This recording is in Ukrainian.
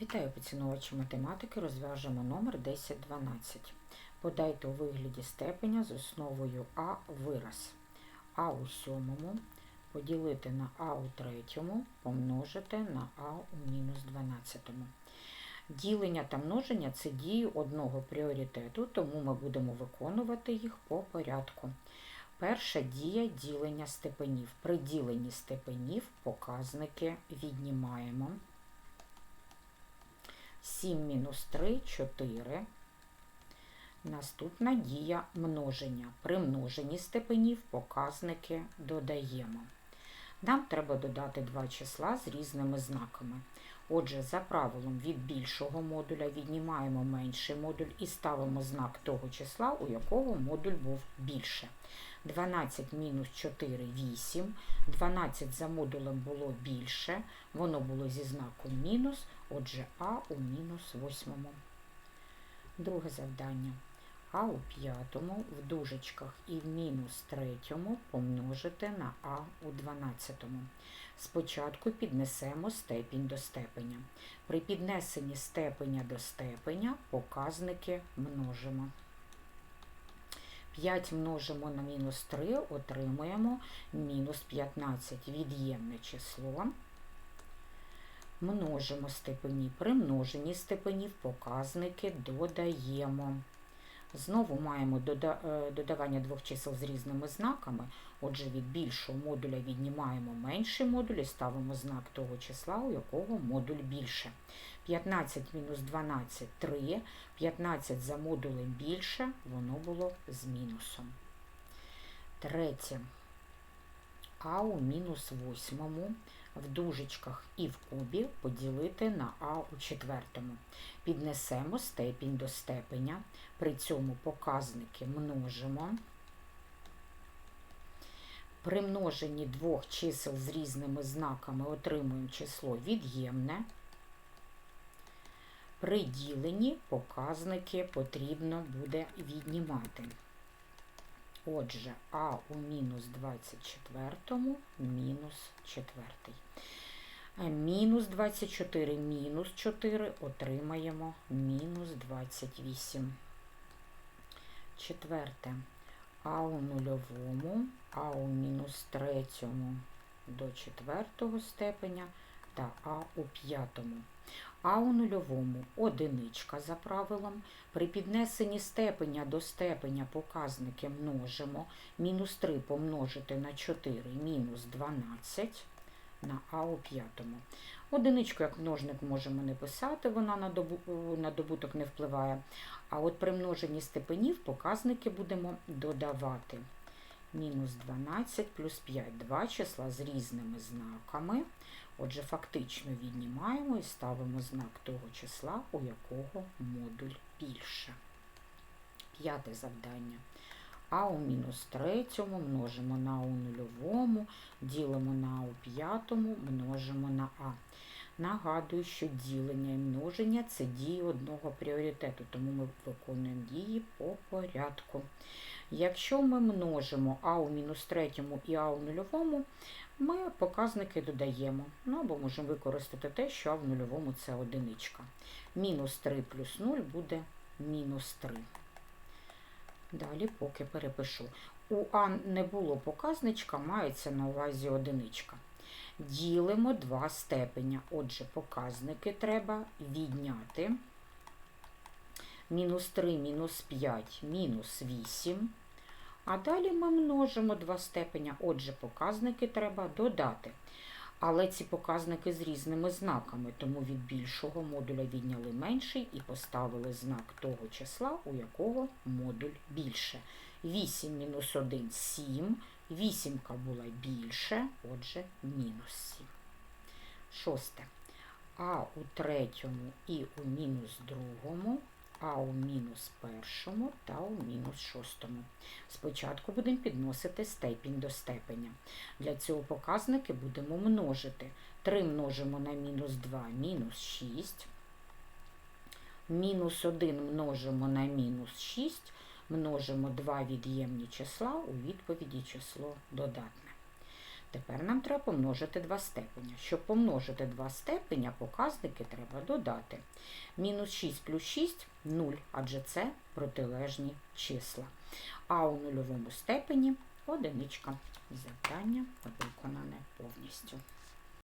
Вітаю поціновувачі математики. Розв'яжемо номер 1012. Подайте у вигляді степеня з основою А вираз. А у сьомому поділити на А у третьому помножити на А у мінус 12. Ділення та множення це дії одного пріоритету, тому ми будемо виконувати їх по порядку. Перша дія ділення степенів. При діленні степенів показники віднімаємо. 7 мінус 3 4. Наступна дія множення. При множенні степенів показники додаємо. Нам треба додати два числа з різними знаками. Отже, за правилом від більшого модуля віднімаємо менший модуль і ставимо знак того числа, у якого модуль був більше. 12 мінус 4 8. 12 за модулем було більше, воно було зі знаком мінус, отже, А у мінус восьмому. Друге завдання. А у п'ятому в дужечках і в мінус третьому помножити на А у дванадцятому. Спочатку піднесемо степінь до степеня. При піднесенні степеня до степеня показники множимо. 5 множимо на мінус 3, отримуємо мінус 15 від'ємне число. Множимо степені. При множенні степенів показники додаємо. Знову маємо е, додавання двох чисел з різними знаками. Отже, від більшого модуля віднімаємо менший модуль і ставимо знак того числа, у якого модуль більше. 15 мінус 12 3. 15 за модулем більше, воно було з мінусом. Третє. А у мінус восьмому в дужечках і в кубі поділити на А у четвертому. Піднесемо степінь до степеня. При цьому показники множимо. При множенні двох чисел з різними знаками отримуємо число від'ємне. При діленні показники потрібно буде віднімати. Отже, А у мінус 24 мінус 4. Мінус 24 мінус 4 отримаємо мінус 28. Четверте. А у нульовому, А у мінус третьому до четвертого степеня та А у п'ятому. А у нульовому одиничка за правилом. При піднесенні степеня до степеня показники множимо. Мінус 3 помножити на 4 мінус 12 на А у п'ятому. Одиничку як множник можемо не писати, вона на, добу, на добуток не впливає. А от при множенні степенів показники будемо додавати. Мінус 12 плюс 5 два числа з різними знаками. Отже, фактично віднімаємо і ставимо знак того числа, у якого модуль більше. П'яте завдання. А у мінус третьому множимо на у нульовому, ділимо на у п'ятому, множимо на А. Нагадую, що ділення і множення це дії одного пріоритету, тому ми виконуємо дії по порядку. Якщо ми множимо А у мінус третьому і А у нульовому, ми показники додаємо. Ну або можемо використати те, що А в нульовому це одиничка. Мінус 3 плюс 0 буде мінус 3. Далі поки перепишу. У А не було показничка, мається на увазі одиничка. Ділимо два степеня. Отже, показники треба відняти. Мінус 3, мінус 5, мінус 8. А далі ми множимо два степеня. Отже, показники треба додати. Але ці показники з різними знаками, тому від більшого модуля відняли менший і поставили знак того числа, у якого модуль більше. 8 мінус 1 – 7. Вісімка була більше, отже, мінус 7. Шосте. А у третьому і у мінус другому, а у мінус першому та у мінус шостому. Спочатку будемо підносити степінь до степеня. Для цього показники будемо множити. 3 множимо на мінус 2 мінус 6. Мінус 1 множимо на мінус 6, множимо два від'ємні числа, у відповіді число додатне. Тепер нам треба помножити два степеня. Щоб помножити два степеня, показники треба додати. Мінус 6 плюс 6 – 0, адже це протилежні числа. А у нульовому степені одиничка. Завдання виконане повністю.